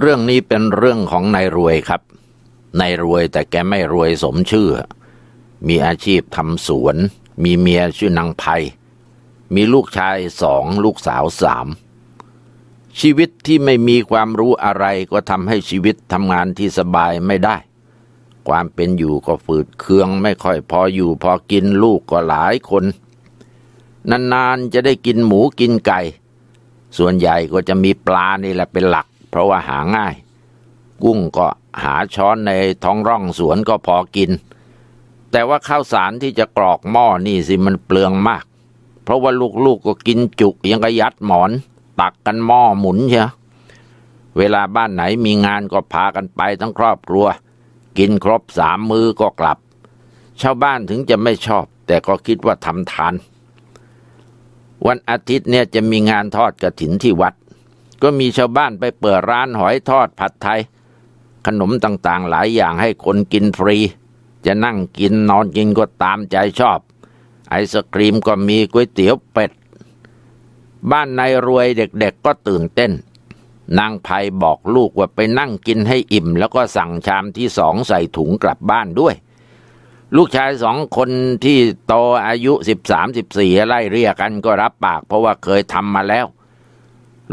เรื่องนี้เป็นเรื่องของนายรวยครับ นายรวยแต่แกไม่รวยสมชื่อ มีอาชีพทำสวน มีเมียชื่อนางไพมีลูกชายสองลูกสาวสาม ชีวิตที่ไม่มีความรู้อะไรก็ทำให้ชีวิตทำงานที่สบายไม่ได้ ความเป็นอยู่ก็ฝืดเคืองไม่ค่อยพออยู่พอกินลูกก็หลายคน นานๆจะได้กินหมูกินไก่ ส่วนใหญ่ก็จะมีปลานี่แหละเป็นหลัก ราะว่าหาง่าย กุ้งก็หาช้อนในท้องร่องสวนก็พอกิน แต่ว่าข้าวสารที่จะกรอกหม้อนี่สิมันเปลืองมาก เพราะว่าลูกๆก็กินจุกยังกระยัดหมอน ตักกันหม้อหมุนเชียเวลาบ้านไหนมีงานก็พากันไปทั้งครอบครัว กินครบสามมือก็กลับ ชาวบ้านถึงจะไม่ชอบ แต่ก็คิดว่าทำทาน วันอาทิตย์เนี่ยจะมีงานทอดกระถินที่วัด ก็มีชาวบ้านไปเปิดร้านหอยทอดผัดไทย ขนมต่างๆหลายอย่างให้คนกินฟรี จะนั่งกินนอนกินก็ตามใจชอบ ไอศกรีมก็มีก๋วยเตี๋ยวเป็ด บ้านนายรวยเด็กๆก็ตื่นเต้น นางไพบอกลูกว่าไปนั่งกินให้อิ่ม แล้วก็สั่งชามที่สองใส่ถุงกลับบ้านด้วย ลูกชายสองคนที่โตอายุสิบสามสิบสี่ไล่เรียกกันก็รับปาก เพราะว่าเคยทำมาแล้ว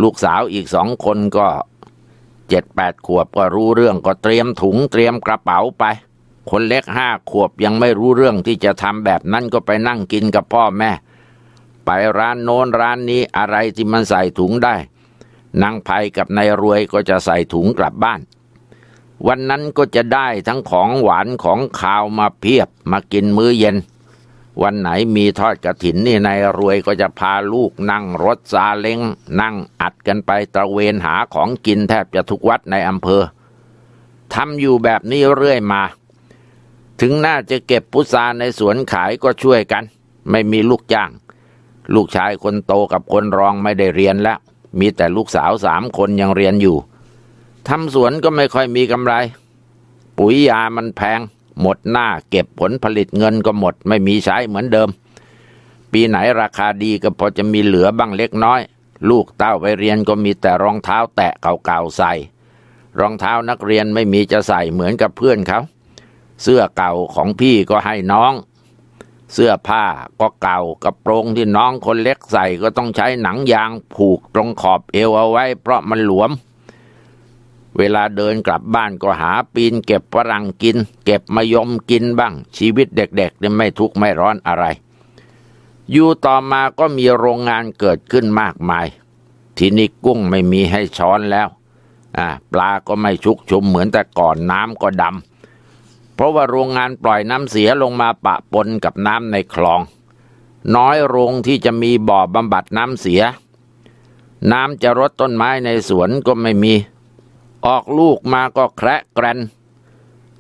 ลูกสาวอีกสองคนก็เจ็ดแปดขวบก็รู้เรื่องก็เตรียมถุงเตรียมกระเป๋าไป คนเล็กห้าขวบยังไม่รู้เรื่องที่จะทำแบบนั้นก็ไปนั่งกินกับพ่อแม่ ไปร้านโน้นร้านนี้อะไรที่มันใส่ถุงได้นางไพกับนายรวยก็จะใส่ถุงกลับบ้าน วันนั้นก็จะได้ทั้งของหวานของขาวมาเพียบมากินมื้อเย็น วันไหนมีทอดกระถินนี่นายรวยก็จะพาลูกนั่งรถซาเล้งนั่งอัดกันไปตระเวนหาของกินแทบจะทุกวัดในอำเภอทำอยู่แบบนี้เรื่อยมา ถึงน่าจะเก็บพุทราในสวนขายก็ช่วยกัน ไม่มีลูกจ้าง ลูกชายคนโตกับคนรองไม่ได้เรียนแล้ว มีแต่ลูกสาวสามคนยังเรียนอยู่ทำสวนก็ไม่ค่อยมีกำไร ปุ๋ยยามันแพง หมดหน้าเก็บผลผลิตเงินก็หมด ไม่มีใช้เหมือนเดิม ปีไหนราคาดีก็พอจะมีเหลือบ้างเล็กน้อย ลูกเต้าไปเรียนก็มีแต่รองเท้าแตะเก่าๆใส่ รองเท้านักเรียนไม่มีจะใส่เหมือนกับเพื่อนเขา เสื้อเก่าของพี่ก็ให้น้อง เสื้อผ้าก็เก่ากระโปรงที่น้องคนเล็กใส่ก็ต้องใช้หนังยางผูกตรงขอบเอวเอาไว้ เพราะมันหลวม เวลาเดินกลับบ้านก็หาปีนเก็บฝรั่งกิน เก็บมะยมกินบ้าง ชีวิตเด็กๆเนี่ยไม่ทุกข์ไม่ร้อนอะไร อยู่ต่อมาก็มีโรงงานเกิดขึ้นมากมาย ทีนี้กุ้งไม่มีให้ช้อนแล้วอ่าปลาก็ไม่ชุกชุมเหมือนแต่ก่อนน้ำก็ดำเพราะว่าโรงงานปล่อยน้ำเสียลงมาปะปนกับน้ำในคลอง น้อยโรงที่จะมีบ่อบำบัดน้ำเสีย น้ำจะรดต้นไม้ในสวนก็ไม่มี ออกลูกมาก็แคระแกรน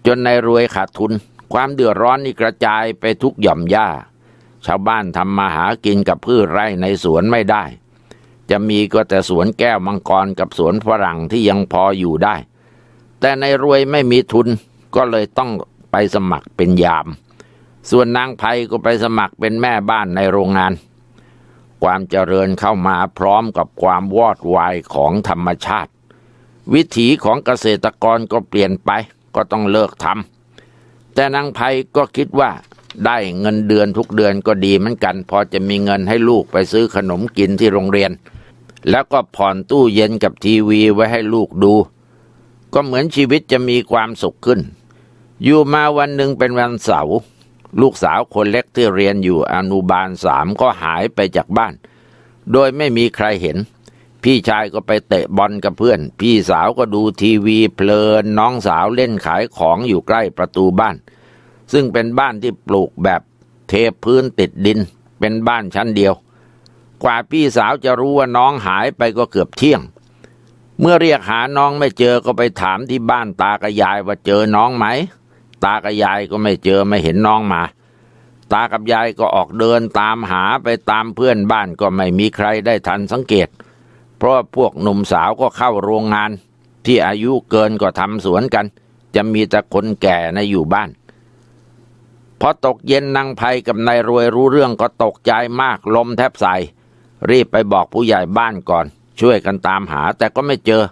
จนในรวยขาดทุน ความเดือดร้อนนี่กระจายไปทุกหย่อมหญ้า ชาวบ้านทำมาหากินกับพืชไร่ในสวนไม่ได้ จะมีก็แต่สวนแก้วมังกรกับสวนฝรั่งที่ยังพออยู่ได้ แต่ในรวยไม่มีทุนก็เลยต้องไปสมัครเป็นยาม ส่วนนางไพก็ไปสมัครเป็นแม่บ้านในโรงงาน ความเจริญเข้ามาพร้อมกับความวอดวายของธรรมชาติ วิถีของเกษตรกรก็เปลี่ยนไปก็ต้องเลิกทำแต่นางไพก็คิดว่าได้เงินเดือนทุกเดือนก็ดีเหมือนกัน พอจะมีเงินให้ลูกไปซื้อขนมกินที่โรงเรียน แล้วก็ผ่อนตู้เย็นกับทีวีไว้ให้ลูกดู ก็เหมือนชีวิตจะมีความสุขขึ้น อยู่มาวันหนึ่งเป็นวันเสาร์ลูกสาวคนเล็กที่เรียนอยู่อนุบาลสามก็หายไปจากบ้าน โดยไม่มีใครเห็น พี่ชายก็ไปเตะบอลกับเพื่อน พี่สาวก็ดูทีวีเพลินน้องสาวเล่นขายของอยู่ใกล้ประตูบ้าน ซึ่งเป็นบ้านที่ปลูกแบบเทพื้นติดดิน เป็นบ้านชั้นเดียว กว่าพี่สาวจะรู้ว่าน้องหายไปก็เกือบเที่ยง เมื่อเรียกหาน้องไม่เจอก็ไปถามที่บ้านตากับยายว่าเจอน้องไหม ตากับยายก็ไม่เจอไม่เห็นน้องมาตากับยายก็ออกเดินตามหาไปตามเพื่อนบ้านก็ไม่มีใครได้ทันสังเกตเราะพวกหนุ่มสาวก็เข้าโรงงาน ที่อายุเกินก็ทำสวนกัน จะมีแต่คนแก่ในะอยู่บ้านพอตกเย็นนางไพกับนายรวยรู้เรื่องก็ตกใจมากลมแทบใส่รีบไปบอกผู้ใหญ่บ้านก่อน ช่วยกันตามหาแต่ก็ไม่เจอ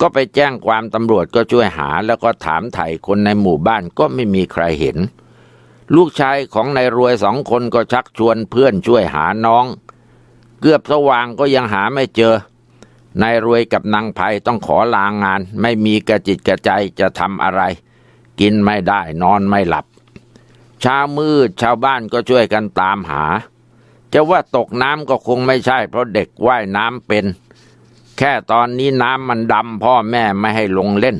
ก็ไปแจ้งความตำรวจก็ช่วยหาแล้วก็ถามไถ่คนในหมู่บ้านก็ไม่มีใครเห็น ลูกชายของนายรวยสองคนก็ชักชวนเพื่อนช่วยหาน้อง เกือบสว่างก็ยังหาไม่เจอ นายรวยกับนางไพต้องขอลางงาน ไม่มีกระจิตกระใจจะทำอะไร กินไม่ได้นอนไม่หลับเช้ามืดชาวบ้านก็ช่วยกันตามหา จะว่าตกน้ำก็คงไม่ใช่ เพราะเด็กว่ายน้ำเป็น แค่ตอนนี้น้ำมันดำพ่อแม่ไม่ให้ลงเล่น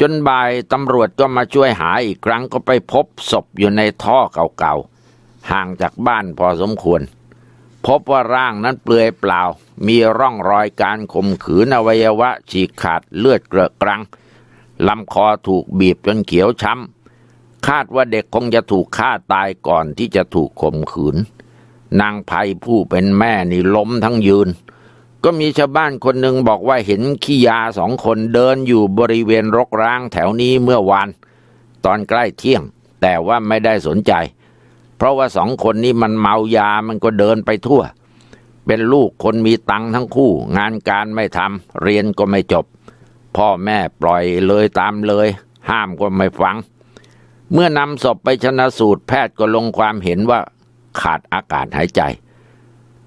จนบ่ายตำรวจก็มาช่วยหาอีกครั้งก็ไปพบศพอยู่ในท่อเก่าๆ ห่างจากบ้านพอสมควร พบว่าร่างนั้นเปลือยเปล่า มีร่องรอยการข่มขืนอวัยวะ ฉีกขาดเลือดเกลอะกรังลำคอถูกบีบจนเขียวช้ำ คาดว่าเด็กคงจะถูกฆ่าตายก่อนที่จะถูกข่มขืน นางไพผู้เป็นแม่นี่ล้มทั้งยืน ก็มีชาวบ้านคนหนึ่งบอกว่าเห็นขี้ยาสองคนเดินอยู่บริเวณรกร้างแถวนี้เมื่อวาน ตอนใกล้เที่ยง แต่ว่าไม่ได้สนใจเพราะว่าสองคนนี้มันเมายามันก็เดินไปทั่ว เป็นลูกคนมีตังค์ทั้งคู่ งานการไม่ทำเรียนก็ไม่จบ พ่อแม่ปล่อยเลยตามเลย ห้ามก็ไม่ฟัง เมื่อนำศพไปชนะสูตรแพทย์ก็ลงความเห็นว่าขาดอากาศหายใจ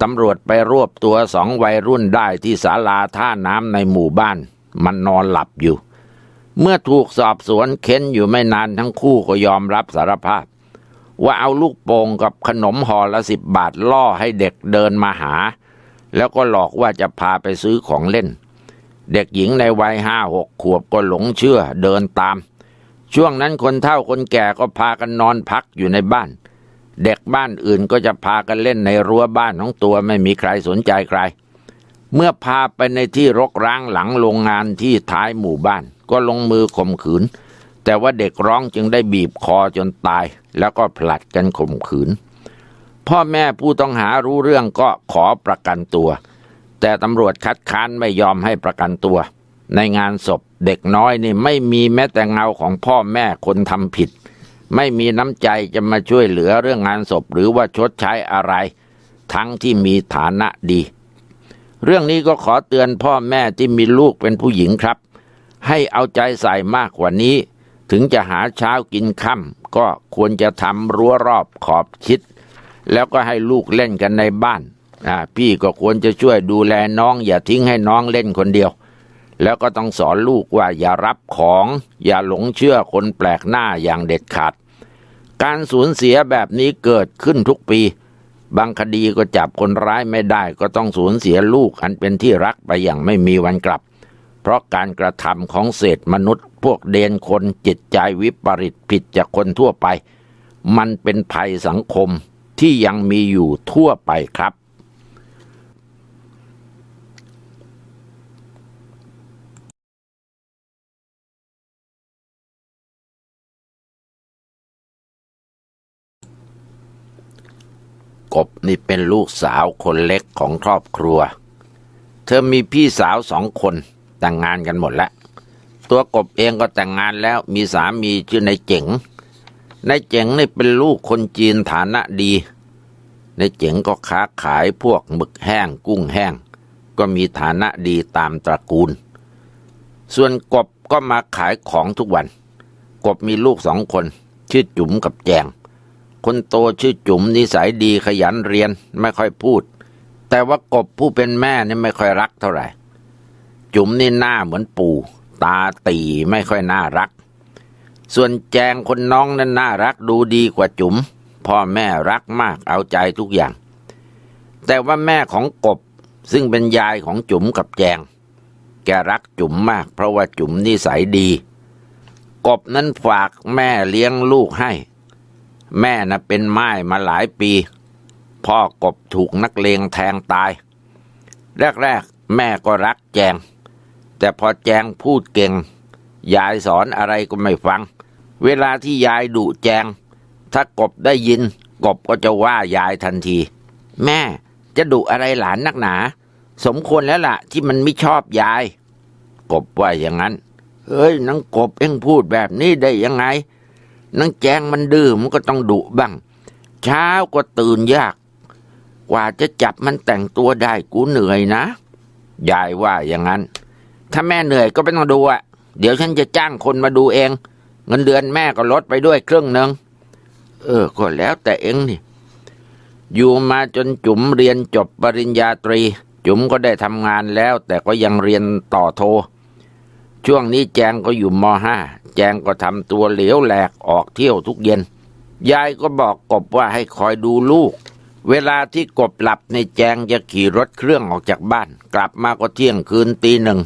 ตำรวจไปรวบตัวสองวัยรุ่นได้ที่ศาลาท่าน้ำในหมู่บ้าน มันนอนหลับอยู่ เมื่อถูกสอบสวนเค้นอยู่ไม่นานทั้งคู่ก็ยอมรับสารภาพ ว่าเอาลูกโป่งกับขนมห่อละสิบบาทล่อให้เด็กเดินมาหา แล้วก็หลอกว่าจะพาไปซื้อของเล่น เด็กหญิงในวัยห้าหกขวบก็หลงเชื่อเดินตาม ช่วงนั้นคนเฒ่าคนแก่ก็พากันนอนพักอยู่ในบ้าน เด็กบ้านอื่นก็จะพากันเล่นในรั้วบ้านของตัวไม่มีใครสนใจใคร เมื่อพาไปในที่รกร้างหลังโรงงานที่ท้ายหมู่บ้าน ก็ลงมือข่มขืน แต่ว่าเด็กร้องจึงได้บีบคอจนตาย แล้วก็ผลัดกันข่มขืน พ่อแม่ผู้ต้องหารู้เรื่องก็ขอประกันตัว แต่ตำรวจคัดค้านไม่ยอมให้ประกันตัว ในงานศพเด็กน้อยนี่ไม่มีแม้แต่เงาของพ่อแม่คนทำผิด ไม่มีน้ำใจจะมาช่วยเหลือเรื่องงานศพหรือว่าชดใช้อะไร ทั้งที่มีฐานะดี เรื่องนี้ก็ขอเตือนพ่อแม่ที่มีลูกเป็นผู้หญิงครับ ให้เอาใจใส่มากกว่านี้ ถึงจะหาเช้ากินค่ำก็ควรจะทำรั้วรอบขอบชิด แล้วก็ให้ลูกเล่นกันในบ้านอ่าพี่ก็ควรจะช่วยดูแลน้อง อย่าทิ้งให้น้องเล่นคนเดียว แล้วก็ต้องสอนลูกว่าอย่ารับของ อย่าหลงเชื่อคนแปลกหน้าอย่างเด็ดขาด การสูญเสียแบบนี้เกิดขึ้นทุกปี บางคดีก็จับคนร้ายไม่ได้ ก็ต้องสูญเสียลูกอันเป็นที่รักไปอย่างไม่มีวันกลับ เพราะการกระทำของเศษมนุษย์พวกเดนคนจิตใจวิปริตผิดจากคนทั่วไป มันเป็นภัยสังคมที่ยังมีอยู่ทั่วไปครับ กบนี่เป็นลูกสาวคนเล็กของครอบครัว เธอมีพี่สาวสองคน แต่งงานกันหมดแล้ว ตัวกบเองก็แต่งงานแล้วมีสามีชื่อนายเจ๋งนายเจ๋งนี่เป็นลูกคนจีนฐานะดีนายเจ๋งก็ค้าขายพวกหมึกแห้งกุ้งแห้ง ก็มีฐานะดีตามตระกูล ส่วนกบก็มาขายของทุกวัน กบมีลูกสองคน ชื่อจุ๋มกับแจง คนโตชื่อจุ๋มนิสัยดีขยันเรียนไม่ค่อยพูด แต่ว่ากบผู้เป็นแม่นี่ไม่ค่อยรักเท่าไหร่ จุ๋มนี่หน้าเหมือนปู่ ตาตีไม่ค่อยน่ารัก ส่วนแจงคนน้องนั้นน่ารักดูดีกว่าจุ๋ม พ่อแม่รักมากเอาใจทุกอย่าง แต่ว่าแม่ของกบซึ่งเป็นยายของจุ๋มกับแจง แกรักจุ๋มมาก เพราะว่าจุ๋มนิสัยดี กบนั้นฝากแม่เลี้ยงลูกให้ แม่น่ะเป็นไม้มาหลายปี พ่อกบถูกนักเลงแทงตาย แรกๆแม่ก็รักแจง แต่พอแจงพูดเก่ง ยายสอนอะไรก็ไม่ฟัง เวลาที่ยายดุแจง ถ้ากบได้ยิน กบก็จะว่ายายทันที แม่จะดุอะไรหลานนักหนา สมควรแล้วล่ะที่มันไม่ชอบยาย กบว่าอย่างนั้นเฮ้ยนังกบเอ็งพูดแบบนี้ได้ยังไงนังแจงมันดื้อมันก็ต้องดุบ้าง เช้าก็ตื่นยาก กว่าจะจับมันแต่งตัวได้กูเหนื่อยนะ ยายว่าอย่างนั้น ถ้าแม่เหนื่อยก็ไม่ต้องดูอะเดี๋ยวฉันจะจ้างคนมาดูเอง เงินเดือนแม่ก็ลดไปด้วยครึ่งหนึ่งเออ ก็แล้วแต่เองนี่ อยู่มาจนจุ๋มเรียนจบปริญญาตรี จุ๋มก็ได้ทำงานแล้ว แต่ก็ยังเรียนต่อโท ช่วงนี้แจงก็อยู่มห้าแจงก็ทำตัวเหลวแหลกออกเที่ยวทุกเย็น ยายก็บอกกบว่าให้คอยดูลูก เวลาที่กบหลับในแจงจะขี่รถเครื่องออกจากบ้าน กลับมาก็เที่ยงคืนตีหนึ่ง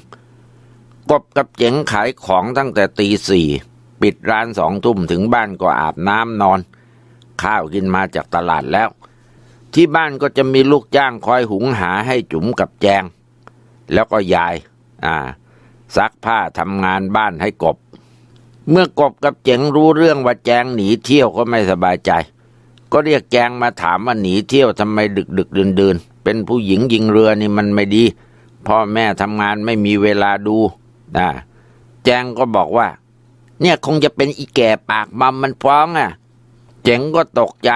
กบกับเจ๋งขายของตั้งแต่ตีสี่ปิดร้านสองทุ่มถึงบ้านก็อาบน้ำนอน ข้าวกินมาจากตลาดแล้ว ที่บ้านก็จะมีลูกจ้างคอยหุงหาให้จุ๋มกับแจง แล้วก็ยาย อ่า ซักผ้าทำงานบ้านให้กบ เมื่อกบกับเจ๋งรู้เรื่องว่าแจงหนีเที่ยวก็ไม่สบายใจ ก็เรียกแจงมาถามว่าหนีเที่ยวทำไมดึกดึกเดินเดินเป็นผู้หญิงยิงเรือนี่มันไม่ดีพ่อแม่ทำงานไม่มีเวลาดู นะแจงก็บอกว่า เนี่ยคงจะเป็นอีแก่ปากมัมมันฟ้องอะ เจ๋งก็ตกใจ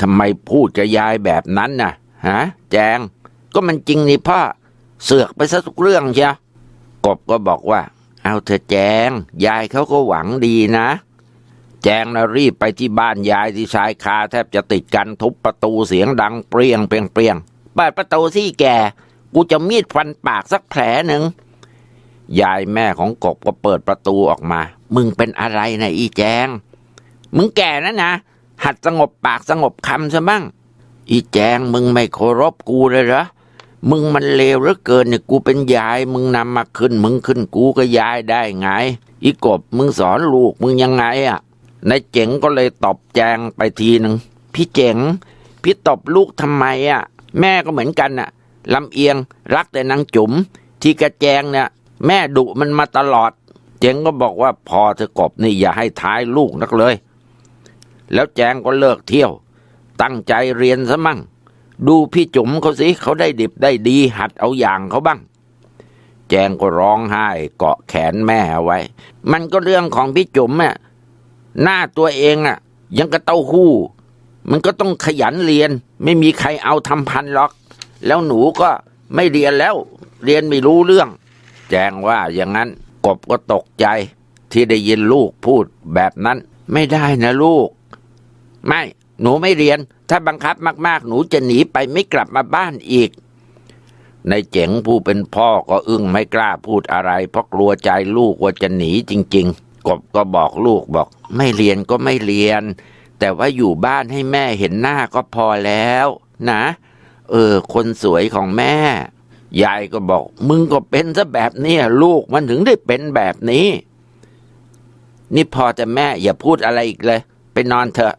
ทำไมพูดกับยายแบบนั้นน่ะฮะแจงก็มันจริงนี่พ่อเสือกไปซะทุกเรื่องเชียวกบก็บอกว่า เอาเธอะแจง ยายเขาก็หวังดีนะ แจงนะรีบไปที่บ้านยายที่ชายคาแทบจะติดกันทุบประตูเสียงดังเปรี้ยงเปรี้ยงเปรี้ยงเปิดประตูสิแก กูจะมีดฟันปากสักแผลหนึ่ง ยายแม่ของกบก็เปิดประตูออกมา มึงเป็นอะไรนะอีแจง มึงแก่แล้วนะ หัดสงบปากสงบคำซะบ้าง อีแจงมึงไม่เคารพกูเลยเหรอ มึงมันเลวเหลือเกินเนี่ยกูเป็นยาย มึงนำมาขึ้น มึงขึ้นกูก็ยายได้ไง อีกบมึงสอนลูกมึงยังไงอะนายเจ๋งก็เลยตอบแจงไปทีหนึ่งพี่เจ๋ง พี่ตบลูกทำไมอะ แม่ก็เหมือนกันน่ะลำเอียงรักแต่นางจุ๋มที่กระแจงเนี่ย แม่ดุมันมาตลอด เจงก็บอกว่าพอเธอกบนี่อย่าให้ท้ายลูกนักเลย แล้วแจงก็เลิกเที่ยว ตั้งใจเรียนซะมั่ง ดูพี่จุ๋มเขาสิเขาได้ดิบได้ดี หัดเอาอย่างเขาบ้าง แจงก็ร้องไห้เกาะแขนแม่ไว้ มันก็เรื่องของพี่จุ๋มอะหน้าตัวเองอะยังกระเต้าหู้ มันก็ต้องขยันเรียน ไม่มีใครเอาทำพันหรอก แล้วหนูก็ไม่เรียนแล้ว เรียนไม่รู้เรื่อง จงว่าอย่างนั้นกบก็ตกใจ ที่ได้ยินลูกพูดแบบนั้น ไม่ได้นะลูก ไม่ หนูไม่เรียน ถ้าบังคับมาก ๆ หนูจะหนีไปไม่กลับมาบ้านอีกในเจ๋งผู้เป็นพ่อก็อึ้งไม่กล้าพูดอะไร เพราะกลัวใจลูกว่าจะหนีจริง ๆ กบก็บอกลูกบอก ไม่เรียนก็ไม่เรียน แต่ว่าอยู่บ้านให้แม่เห็นหน้าก็พอแล้ว นะ เออ คนสวยของแม่ ยายก็บอก มึงก็เป็นซะแบบนี้ลูกมันถึงได้เป็นแบบนี้ นี่พอจะแม่อย่าพูดอะไรอีกเลย ไปนอนเถอะ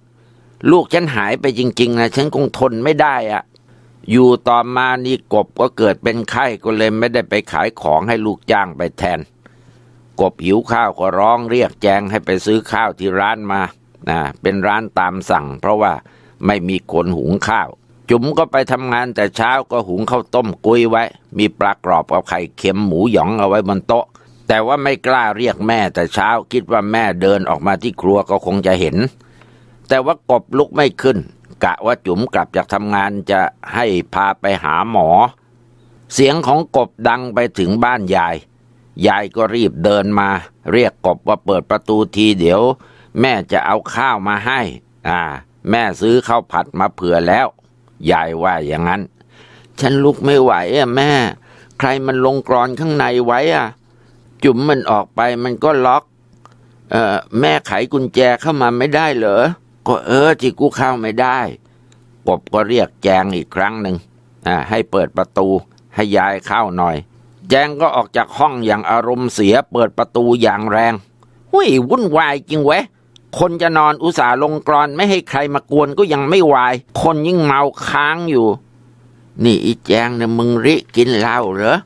ลูกฉันหายไปจริง ๆนะฉันคงทนไม่ได้อะอยู่ต่อมานี่กบก็เกิดเป็นไข้ก็เลยไม่ได้ไปขายของให้ลูกจ้างไปแทน กบหิวข้าวก็ร้องเรียกแจงให้ไปซื้อข้าวที่ร้านมานะเป็นร้านตามสั่ง เพราะว่าไม่มีคนหุงข้าว จุ๋มก็ไปทำงานแต่เช้าก็หุงข้าวต้มกุ้ยไว้ มีปลากรอบกับไข่เค็มหมูหยองเอาไว้บนโต๊ะ แต่ว่าไม่กล้าเรียกแม่แต่เช้าคิดว่าแม่เดินออกมาที่ครัวก็คงจะเห็น แต่ว่ากบลุกไม่ขึ้น กะว่าจุ๋มกลับจากทำงานจะให้พาไปหาหมอ เสียงของกบดังไปถึงบ้านยาย ยายก็รีบเดินมา เรียกกบว่าเปิดประตูทีเดี๋ยว แม่จะเอาข้าวมาให้ อ่า แม่ซื้อข้าวผัดมาเผื่อแล้ว ยายว่าอย่างนั้น ฉันลุกไม่ไหวอะแม่ ใครมันลงกรอนข้างในไว้อะ จุ๋มมันออกไปมันก็ล็อก เออแม่ไขกุญแจเข้ามาไม่ได้เหรอ ก็เออที่กูเข้าไม่ได้กบก็เรียกแจงอีกครั้งหนึ่งอ่าให้เปิดประตูให้ยายเข้าหน่อย แจงก็ออกจากห้องอย่างอารมณ์เสียเปิดประตูอย่างแรงหุ้ยวุ่นวายจริงเว้ คนจะนอนอุตส่าห์ลงกรอนไม่ให้ใครมากวนก็ยังไม่วาย คนยิ่งเมาค้างอยู่ นี่อีแจงเนี่ยมึงริกินเหล้าเหรอ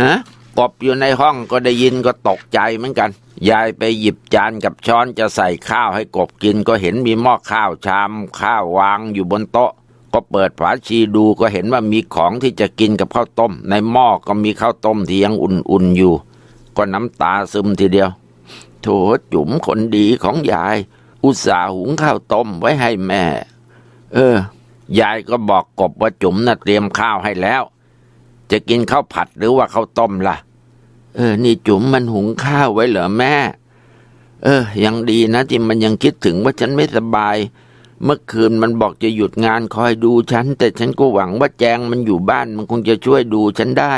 ฮะกบอยู่ในห้องก็ได้ยินก็ตกใจเหมือนกันยายไปหยิบจานกับช้อนจะใส่ข้าวให้กบกินก็เห็นมีหม้อข้าวชามข้าววางอยู่บนโต๊ะ ก็เปิดฝาชีดูก็เห็นว่ามีของที่จะกินกับข้าวต้ม ในหม้อก็มีข้าวต้มที่ยังอุ่นๆอยู่ ก็น้ำตาซึมทีเดียว โถจุ๋มคนดีของยาย อุตส่าห์หุงข้าวต้มไว้ให้แม่ เออ ยายก็บอกกบว่าจุ๋มน่ะเตรียมข้าวให้แล้ว จะกินข้าวผัดหรือว่าข้าวต้มล่ะ เออ นี่จุ๋มมันหุงข้าวไว้เหรอแม่ เออ ยังดีนะที่มันยังคิดถึงว่าฉันไม่สบาย เมื่อคืนมันบอกจะหยุดงานคอยดูฉัน แต่ฉันก็หวังว่าแจงมันอยู่บ้านมันคงจะช่วยดูฉันได้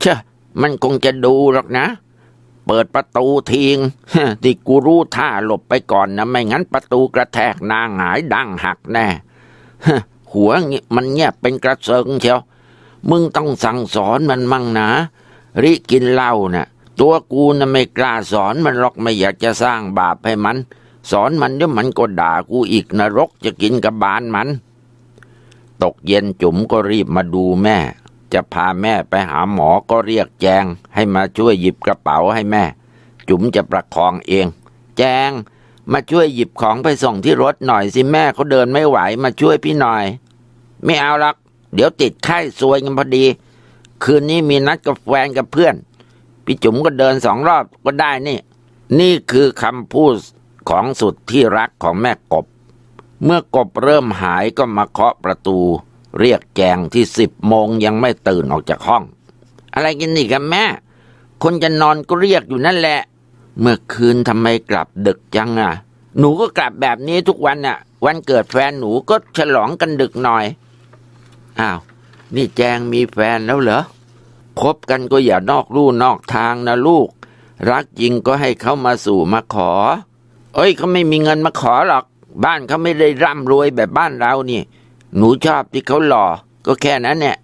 เชะมันคงจะดูหรอกนะ เปิดประตูทิ้งที่กูรู้ท่าหลบไปก่อนนะไม่งั้นประตูกระแทกหนาหงายดังหักแน่หัวเงียมันเงียบเป็นกระเซิงเชียว มึงต้องสั่งสอนมันมั่งนะ ริกินเหล้าน่ะ ตัวกูน่ะไม่กล้าสอนมันหรอกไม่อยากจะสร้างบาปให้มัน สอนมันเดี๋ยวมันก็ด่ากูอีกนรกจะกินกับบานมัน ตกเย็นจุ๋มก็รีบมาดูแม่ จะพาแม่ไปหาหมอก็เรียกแจง ให้มาช่วยหยิบกระเป๋าให้แม่ จุ๋มจะประคองเอง แจง มาช่วยหยิบของไปส่งที่รถหน่อยสิแม่เขาเดินไม่ไหวมาช่วยพี่หน่อย ไม่เอาหรอกเดี๋ยวติดไข้ซวยกันพอดี คืนนี้มีนัดกับแฟนกับเพื่อน พี่จุ๋มก็เดินสองรอบก็ได้นี่ นี่คือคำพูดของสุดที่รักของแม่กบ เมื่อกบเริ่มหายก็มาเคาะประตู เรียกแจงที่สิบโมงยังไม่ตื่นออกจากห้อง อะไรกันนี่กันแม่ คนจะนอนก็เรียกอยู่นั่นแหละ เมื่อคืนทำไมกลับดึกจังอะ หนูก็กลับแบบนี้ทุกวันน่ะ วันเกิดแฟนหนูก็ฉลองกันดึกหน่อย อ้าว นี่แจงมีแฟนแล้วเหรอคบกันก็อย่านอกลู่นอกทางนะลูก รักจริงก็ให้เขามาสู่มาขอ เอ้ยเขาไม่มีเงินมาขอหรอก บ้านเขาไม่ได้ร่ำรวยแบบบ้านเรานี่ หนูชอบที่เขาหล่อ ก็แค่นั้นเนี่ย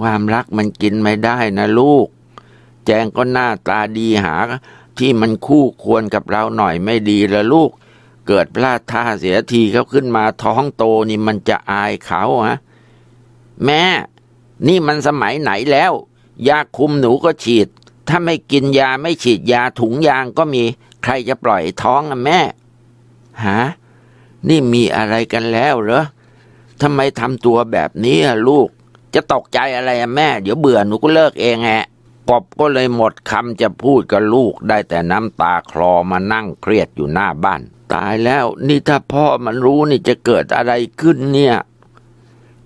ความรักมันกินไม่ได้นะลูก แจงก็หน้าตาดีหา ที่มันคู่ควรกับเราหน่อยไม่ดีละลูก เกิดพลาดท่าเสียทีเขาขึ้นมาท้องโตนี่มันจะอายเขาฮะ แม่ นี่มันสมัยไหนแล้ว ยาคุมหนูก็ฉีด ถ้าไม่กินยาไม่ฉีดยาถุงยางก็มีใครจะปล่อยท้องอะแม่ฮะนี่มีอะไรกันแล้วเหรอ ทำไมทำตัวแบบนี้ลูก จะตกใจอะไรแม่ เดี๋ยวเบื่อหนูก็เลิกเองแฮะกบก็เลยหมดคำจะพูดกับลูกได้แต่น้ำตาคลอมานั่งเครียดอยู่หน้าบ้าน ตายแล้วนี่ถ้าพ่อมันรู้นี่จะเกิดอะไรขึ้นเนี่ย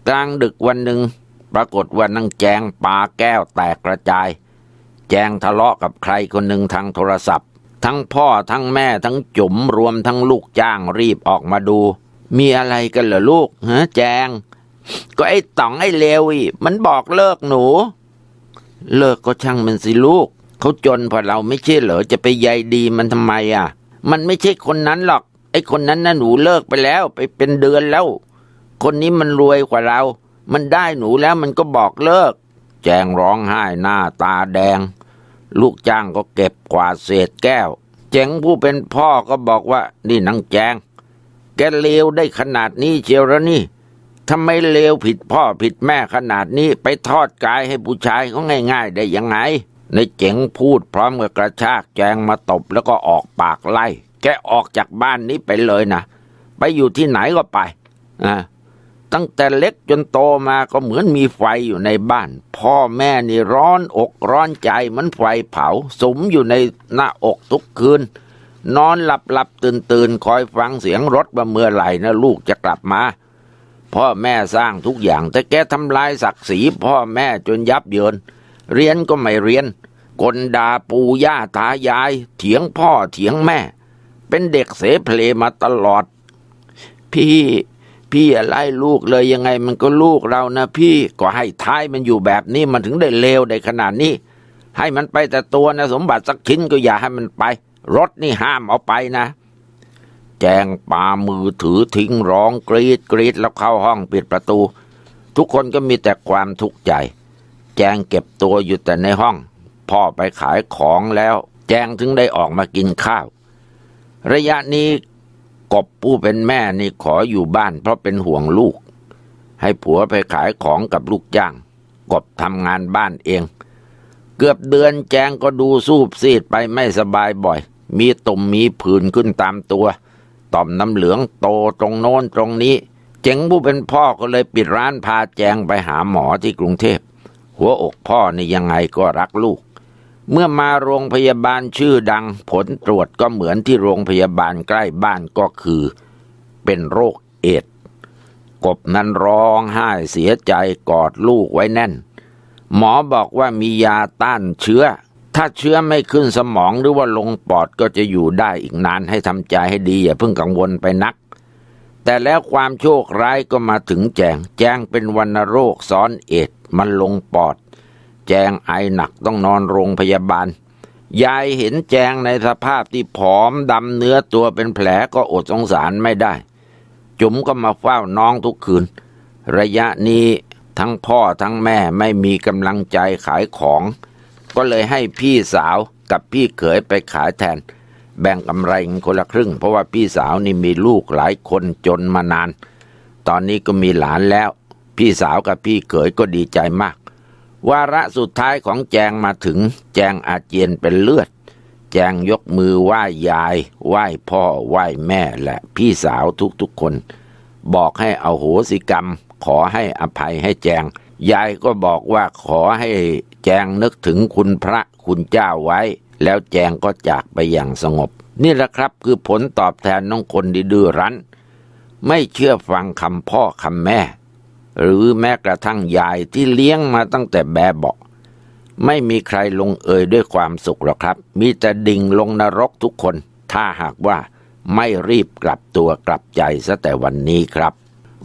กลางดึกวันหนึ่งปรากฏว่านังแจงปาแก้วแตกกระจาย แจงทะเลาะกับใครคนหนึ่งทางโทรศัพท์ ทั้งพ่อทั้งแม่ทั้งจุ๋มรวมทั้งลูกจ้างรีบออกมาดู มีอะไรกันเหรอลูกฮะแจง ก็ไอ้ต่องไอ้เลวอีมันบอกเลิกหนู เลิกก็ช่างมันสิลูก เขาจนพอเราไม่ใช่เหรอจะไปใยดีมันทำไมอะ มันไม่ใช่คนนั้นหรอก ไอ้คนนั้นน่ะหนูเลิกไปแล้ว ไปเป็นเดือนแล้ว คนนี้มันรวยกว่าเรา มันได้หนูแล้วมันก็บอกเลิก แจงร้องไห้หน้าตาแดง ลูกจ้างก็เก็บกวาดเศษแก้ว เจ๋งผู้เป็นพ่อก็บอกว่า นี่นางแจง แกเลวได้ขนาดนี้เชียวแล้วนี่ทำไมเลวผิดพ่อผิดแม่ขนาดนี้ไปทอดกายให้ผู้ชายเขาง่าย ๆ ได้ยังไงในเจ๋งพูดพร้อมกับกระชากแจงมาตบแล้วก็ออกปากไล่ แกออกจากบ้านนี้ไปเลยนะ ไปอยู่ที่ไหนก็ไปอ่าตั้งแต่เล็กจนโตมาก็เหมือนมีไฟอยู่ในบ้าน พ่อแม่นี่ร้อนอกร้อนใจเหมือนไฟเผาสมอยู่ในหน้าอกทุกคืน นอนหลับหลับตื่นตื่นคอยฟังเสียงรถว่าเมื่อไหร่นะลูกจะกลับมา พ่อแม่สร้างทุกอย่าง แต่แกทำลายศักดิ์ศรีพ่อแม่จนยับเยิน เรียนก็ไม่เรียนกลดาปู่ย่าตายาย เถียงพ่อเถียงแม่ เป็นเด็กเสเพลมาตลอด พี่พี่อย่าไล่ลูกเลยยังไงมันก็ลูกเรานะ พี่ก็ให้ท้ายมันอยู่แบบนี้มันถึงได้เลวได้ขนาดนี้ ให้มันไปแต่ตัวนะสมบัติสักชิ้นก็อย่าให้มันไป รถนี่ห้ามเอาไปนะ แจงปามือถือทิ้งร้องกรีดกรีดแล้วเข้าห้องปิดประตู ทุกคนก็มีแต่ความทุกข์ใจ แจงเก็บตัวอยู่แต่ในห้อง พ่อไปขายของแล้ว แจงถึงได้ออกมากินข้าว ระยะนี้กบผู้เป็นแม่นี่ขออยู่บ้านเพราะเป็นห่วงลูก ให้ผัวไปขายของกับลูกจ้าง กบทำงานบ้านเอง เกือบเดือนแจงก็ดูสูบซีดไปไม่สบายบ่อย มีตุ่มมีผื่นขึ้นตามตัว ต่อมน้ำเหลืองโตตรงโน้นตรงนี้ เจ๋งผู้เป็นพ่อก็เลยปิดร้านพาแจงไปหาหมอที่กรุงเทพ หัวอกพ่อนี่ยังไงก็รักลูก เมื่อมาโรงพยาบาลชื่อดัง ผลตรวจก็เหมือนที่โรงพยาบาลใกล้บ้านก็คือ เป็นโรคเอดกบนั้นร้องไห้เสียใจกอดลูกไว้แน่น หมอบอกว่ามียาต้านเชื้อ ถ้าเชื้อไม่ขึ้นสมองหรือว่าลงปอดก็จะอยู่ได้อีกนานให้ทำใจให้ดีอย่าเพิ่งกังวลไปนัก แต่แล้วความโชคร้ายก็มาถึงแจง แจงเป็นวัณโรคซ้อนเอดมันลงปอด แจงไอหนักต้องนอนโรงพยาบาล ยายเห็นแจงในสภาพที่ผอมดำเนื้อตัวเป็นแผลก็อดสงสารไม่ได้ จุ๋มก็มาเฝ้าน้องทุกคืน ระยะนี้ทั้งพ่อทั้งแม่ไม่มีกำลังใจขายของ ก็เลยให้พี่สาวกับพี่เขยไปขายแทน แบ่งกำไรคนละครึ่ง เพราะว่าพี่สาวนี่มีลูกหลายคนจนมานาน ตอนนี้ก็มีหลานแล้ว พี่สาวกับพี่เขยก็ดีใจมาก วาระสุดท้ายของแจงมาถึง แจงอาเจียนเป็นเลือด แจงยกมือไหว้ยาย ไหว้พ่อ ไหว้แม่และพี่สาวทุกๆคน บอกให้เอาโหสิกรรม ขอให้อภัยให้แจง ยายก็บอกว่าขอให้แจงนึกถึงคุณพระคุณเจ้าไว้ แล้วแจงก็จากไปอย่างสงบ นี่แหละครับคือผลตอบแทนน้องคนดื้อรั้น ไม่เชื่อฟังคำพ่อคำแม่ หรือแม้กระทั่งยายที่เลี้ยงมาตั้งแต่แบบเบาไม่มีใครลงเอยด้วยความสุขหรอกครับ มีแต่ดิ่งลงนรกทุกคน ถ้าหากว่าไม่รีบกลับตัวกลับใจซะแต่วันนี้ครับ